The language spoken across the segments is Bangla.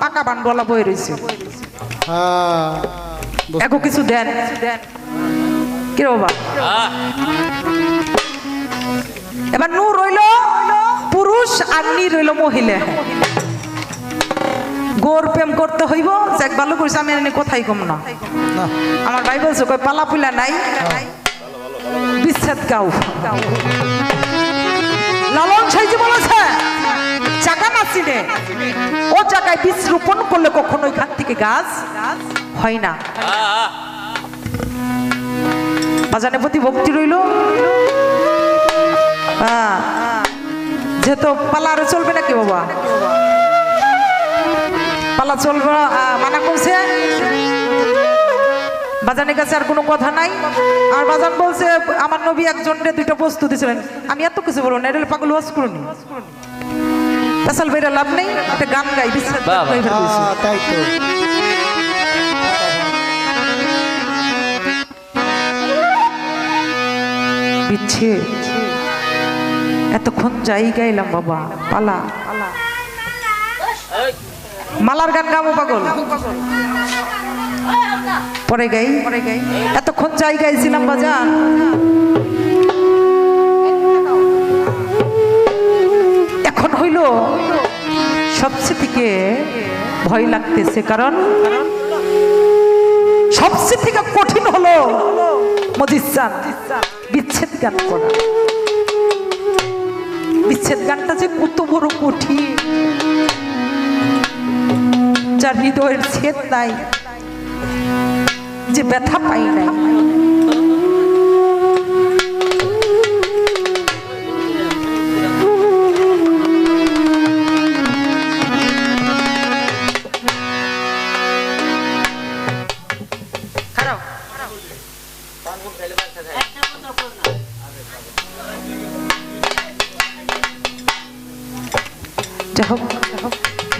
পাকা বানবলা বয়ে রয়েছে হ্যাঁ। এগো কিছু দেন। কি বাবা? এবার নু রইল পুরুষ আর নি রইল মহিলা। গোর প্রেম করতে হইব যাক ভালো করেছে আমি এনে কোথায় কম না? না। আমার ভাই বলছে কই পালা পুলা নাই। বিচ্ছেদ গাও লালন সাইজি বলেছে। চাকা নাচি রে ও জায়গায় বীজ রোপণ করলে কখনো ওইখান থেকে গাছ হয় না। বাজানের প্রতি ভক্তি রইল। হ্যাঁ। যেহেতু পালা আরও চলবে নাকি বাবা? পালা চলবে মানা করছে। বাজানের কাছে আর কোনো কথা নাই। আর বাজান বলছে, আমার নবী একজনকে দুইটা বস্তু দিয়েছিলেন। আমি এত কিছু বলব না, এটা পাগল ওয়াজ করুনি। তাসাল বেরা লাভ নেই একটা গান গাই। হ্যাঁ, তাই তো। বিচ্ছে এতক্ষণ যাই গাইলাম বাবা পালা। মালার গান গামো পাগল? পরে গাই। পরে গাই এতক্ষণ যাই গাইছিলাম বাজান হইল সবচেয়ে থেকে ভয় লাগতেছে, কারণ সবচেয়ে থেকে কঠিন হলো মজিসান বিচ্ছেদ গান করা। বিচ্ছেদ গানটা যে কত বড় কঠিন। যার হৃদয়ের ছেদ নাই, যে ব্যথা পাই নাই।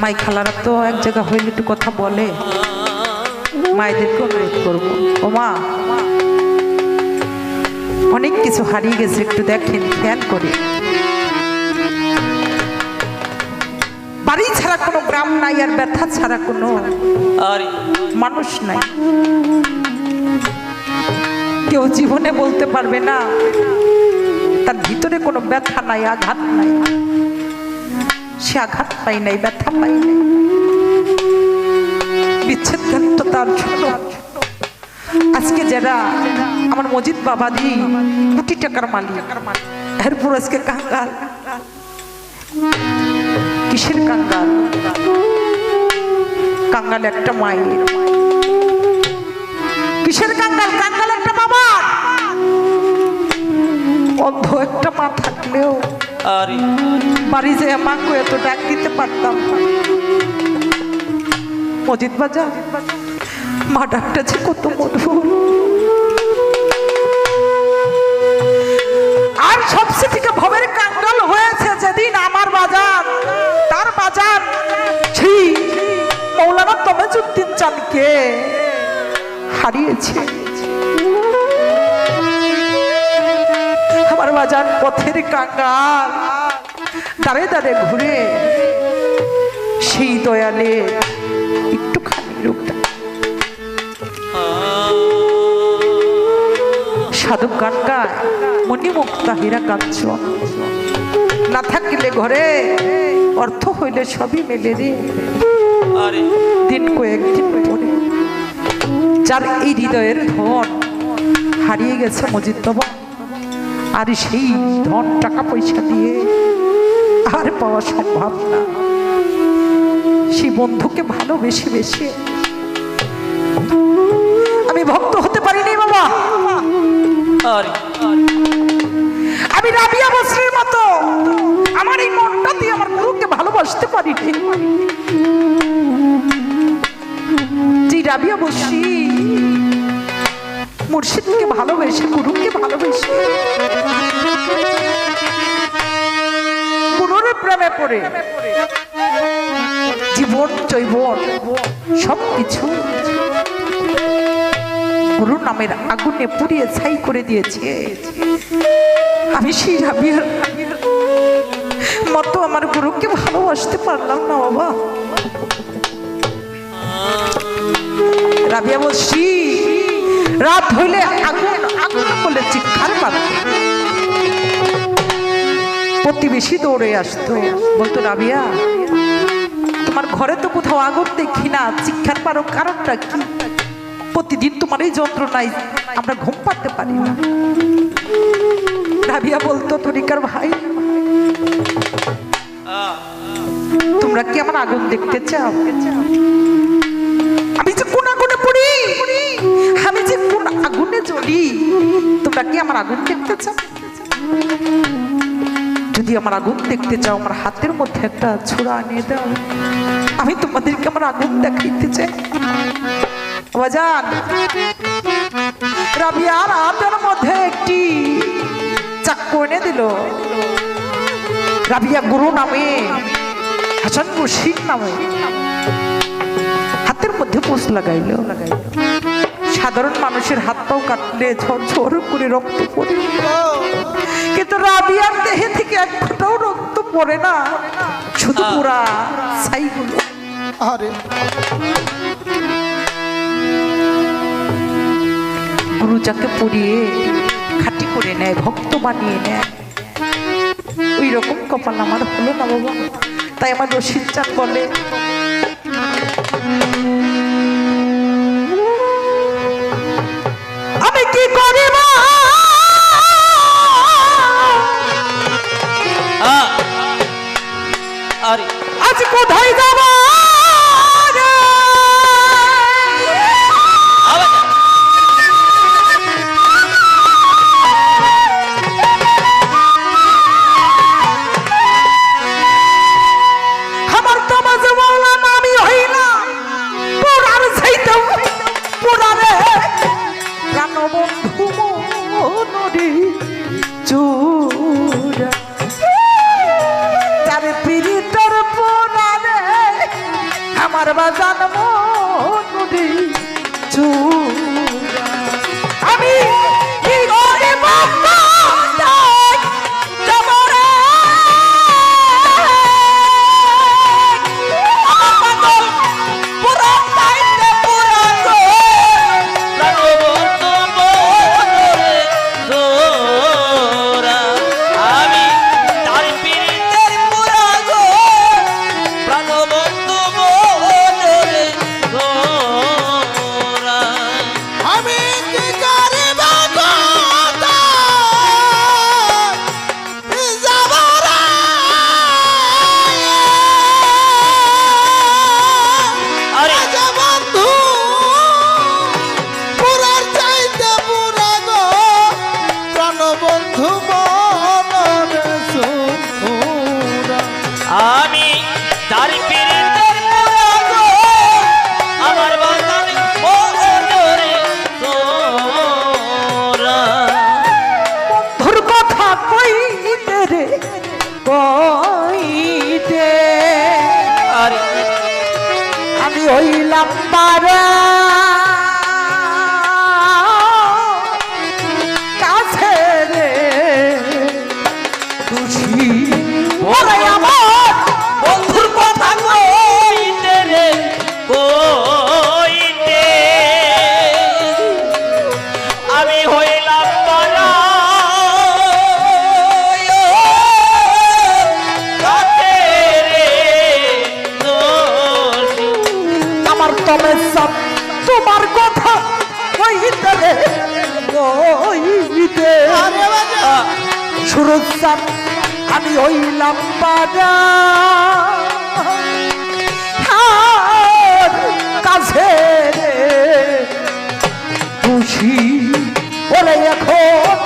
মাই খালারা তো এক জায়গা হইলে একটু কথা বলে। মায়েদেরকে অনুরোধ করব। ও মা অনেক কিছু হারিয়ে গেছে একটু দেখেন খেয়াল করে। বাড়ি ছাড়া কোনো গ্রাম নাই আর ব্যথা ছাড়া কোনো আরে। মানুষ নাই। কেউ জীবনে বলতে পারবে না তার ভিতরে কোনো ব্যথা নাই আঘাত নাই। সে আঘাত পাই নাই, ব্যথা পাই নাই। বিচ্ছেদ তো তার ছোট আজকে যারা আমার মজিদ বাবাজি, কোটি টাকার মালিক, এরপর আজকে কাঙ্গাল। কিসের কাঙ্গাল? কাঙ্গাল একটা মায়ের। কিসের কাঙ্গাল? কাঙ্গাল একটা বাবা অন্ধ একটা মা থাকলেও আরে। বাড়ি যে মাকে এত ডাক দিতে পারতাম অজিত বাজা মা ডাকটা যে কত মধুর। আর সবচেয়ে থেকে ভবের কাঙ্গাল হয়েছে যেদিন আমার বাজার, তার বাজার। ছি, মৌলানা তমেজুদ্দিন চাঁদকে হারিয়েছে। আমার বাজার পথের কাঙ্গাল দাঁড়ে তারে ঘুরে সেই দয়ালে একটুখানি রূপটা সাধক গান গায় মণিমুক্তা হীরা কাঞ্চন না থাকিলে ঘরে অর্থ হইলে সবই মেলে রে। আরে। দিন কয়েকদিন পরে। যার এই হৃদয়ের ধন হারিয়ে গেছে মজিদ আর সেই ধন টাকা পয়সা দিয়ে আর পাওয়া সম্ভব না। সেই বন্ধুকে ভালোবেসে বেশি। আমি ভক্ত হতে পারিনি বাবা। আরে। আমি রাবিয়া বসরির মতো। আমার এই মনটা দিয়ে আমার গুরুকে ভালোবাসতে পারিনি। যে রাবিয়া বসরি মুর্শিদকে ভালোবেসে গুরুকে ভালোবেসে প্রেমে পড়ে। জীবন জৈবন সব কিছু গুরু নামের আগুনে পুড়িয়ে ছাই করে দিয়েছে। আমি সেই রাবিয়ার মতো আমার গুরুকে ভালোবাসতে পারলাম না, বাবা। রাবিয়া বলছি, রাত হইলে আগুন আগুন বলে চিৎকার মারত প্রতিবেশী দৌড়ে আসতো। বলতো, রাবিয়া, তোমার ঘরে তো কোথাও আগুন দেখি না। চিৎকার পারো কারণটা কি? প্রতিদিন তোমার এই যন্ত্রণায় আমরা ঘুম পাতে পারি না। রাবিয়া বলতো, তরিকার ভাই, তোমরা কি আমার আগুন দেখতে চাও? আমি যে কোন আগুনে পড়ি? আমি যে কোন আগুনে জ্বলি, তোমরা কি আমার আগুন দেখতে চাও? যদি আমার আগুন দেখতে চাও, আমার হাতের মধ্যে একটা ছোড়া আনিয়ে দাও। আমি তোমাদেরকে আমার আগুন দেখাইতে চাই। বাজান রাবিয়ার হাতের মধ্যে একটি চাক্কু এনে দিল। রাবিয়া গুরু নামে, হাসান রশিদ নামে, হাতের মধ্যে পোষ লাগাইল। সাধারণ মানুষের হাত পাও কাটলে ঝরঝর করে রক্ত পড়ে। কিন্তু রাবিয়ার দেহে থেকে এক ফোঁটাও রক্ত পড়ে না। শুধু পুরা ছাইগুলো। আরে। গুরু যাকে পড়িয়ে খাটি করে নেয় ভক্ত বানিয়ে নেয়। ওই রকম কপাল আমার হলো না বাবা। তাই আমার রশিদ চাঁদ বলে। কোথায় যাব? পুরারে প্রাণ বন্ধু নদী চূড়া বাজান নদী চূড়া আমি তার পীড়িতের আমার বাগান বন্ধুর কথা কইতে রে কইতে। আমি হইলাম পারা চাঁদ আমি হইলাম বাজা। কাছে খুশি বলে এখন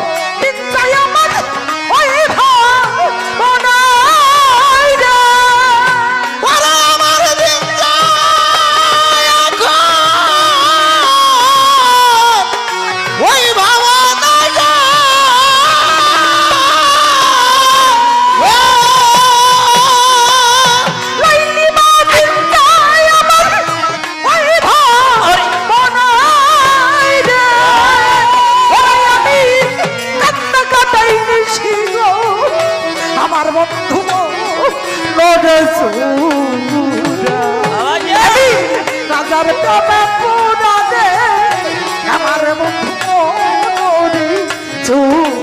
走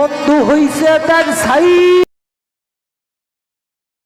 বন্ধু হইছে তার সাই